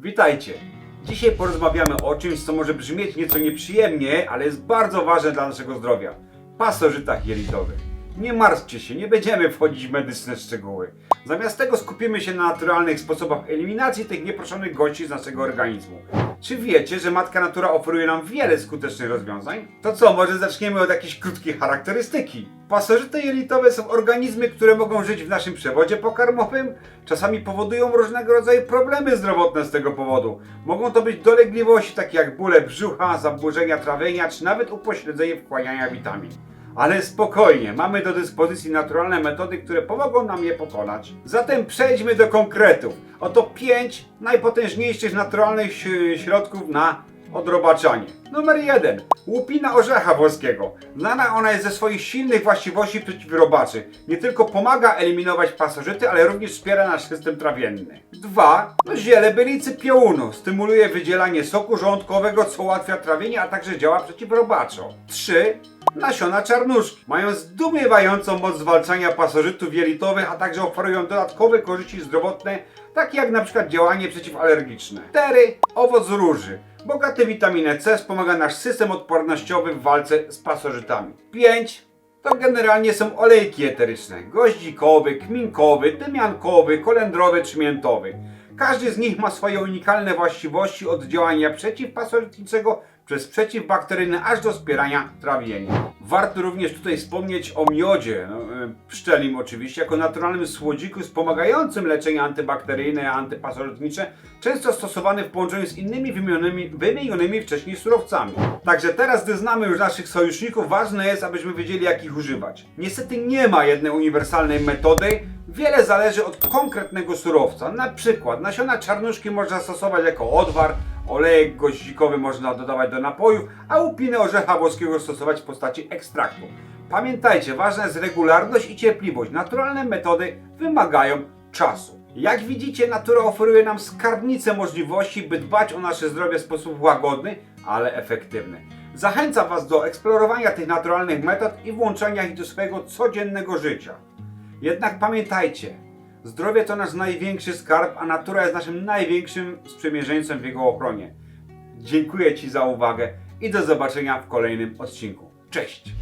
Witajcie! Dzisiaj porozmawiamy o czymś, co może brzmieć nieco nieprzyjemnie, ale jest bardzo ważne dla naszego zdrowia. Pasożytach jelitowych. Nie martwcie się, nie będziemy wchodzić w medyczne szczegóły. Zamiast tego skupimy się na naturalnych sposobach eliminacji tych nieproszonych gości z naszego organizmu. Czy wiecie, że Matka Natura oferuje nam wiele skutecznych rozwiązań? To co, może zaczniemy od jakiejś krótkiej charakterystyki? Pasożyty jelitowe są organizmy, które mogą żyć w naszym przewodzie pokarmowym. Czasami powodują różnego rodzaju problemy zdrowotne z tego powodu. Mogą to być dolegliwości takie jak bóle brzucha, zaburzenia trawienia, czy nawet upośledzenie wchłaniania witamin. Ale spokojnie, mamy do dyspozycji naturalne metody, które pomogą nam je pokonać. Zatem przejdźmy do konkretów. Oto 5 najpotężniejszych naturalnych środków na odrobaczanie. Numer 1. Łupina orzecha włoskiego. Znana ona jest ze swoich silnych właściwości przeciwrobaczy. Nie tylko pomaga eliminować pasożyty, ale również wspiera nasz system trawienny. 2. No, ziele bylicy piołunu. Stymuluje wydzielanie soku żołądkowego, co ułatwia trawienie, a także działa przeciwrobaczo. 3. Nasiona czarnuszki mają zdumiewającą moc zwalczania pasożytów jelitowych, a także oferują dodatkowe korzyści zdrowotne, takie jak na przykład działanie przeciwalergiczne. 4. Owoc róży. Bogaty witaminę C wspomaga nasz system odpornościowy w walce z pasożytami. 5. To generalnie są olejki eteryczne. Goździkowy, kminkowy, tymiankowy, kolendrowy czy miętowy. Każdy z nich ma swoje unikalne właściwości od działania przeciwpasożytniczego przez przeciwbakteryjne aż do wspierania trawienia. Warto również tutaj wspomnieć o miodzie, no, e, pszczelim oczywiście, jako naturalnym słodziku wspomagającym leczenie antybakteryjne, antypasożytnicze, często stosowany w połączeniu z innymi wymienionymi, wymienionymi wcześniej surowcami. Także teraz, gdy znamy już naszych sojuszników, ważne jest, abyśmy wiedzieli jak ich używać. Niestety nie ma jednej uniwersalnej metody, Wiele zależy od konkretnego surowca. Na przykład nasiona czarnuszki można stosować jako odwar, olejek goździkowy można dodawać do napojów, a łupinę orzecha włoskiego stosować w postaci ekstraktu. Pamiętajcie, ważna jest regularność i cierpliwość. Naturalne metody wymagają czasu. Jak widzicie, natura oferuje nam skarbnicę możliwości, by dbać o nasze zdrowie w sposób łagodny, ale efektywny. Zachęcam Was do eksplorowania tych naturalnych metod i włączania ich do swojego codziennego życia. Jednak pamiętajcie, zdrowie to nasz największy skarb, a natura jest naszym największym sprzymierzeńcem w jego ochronie. Dziękuję Ci za uwagę i do zobaczenia w kolejnym odcinku. Cześć!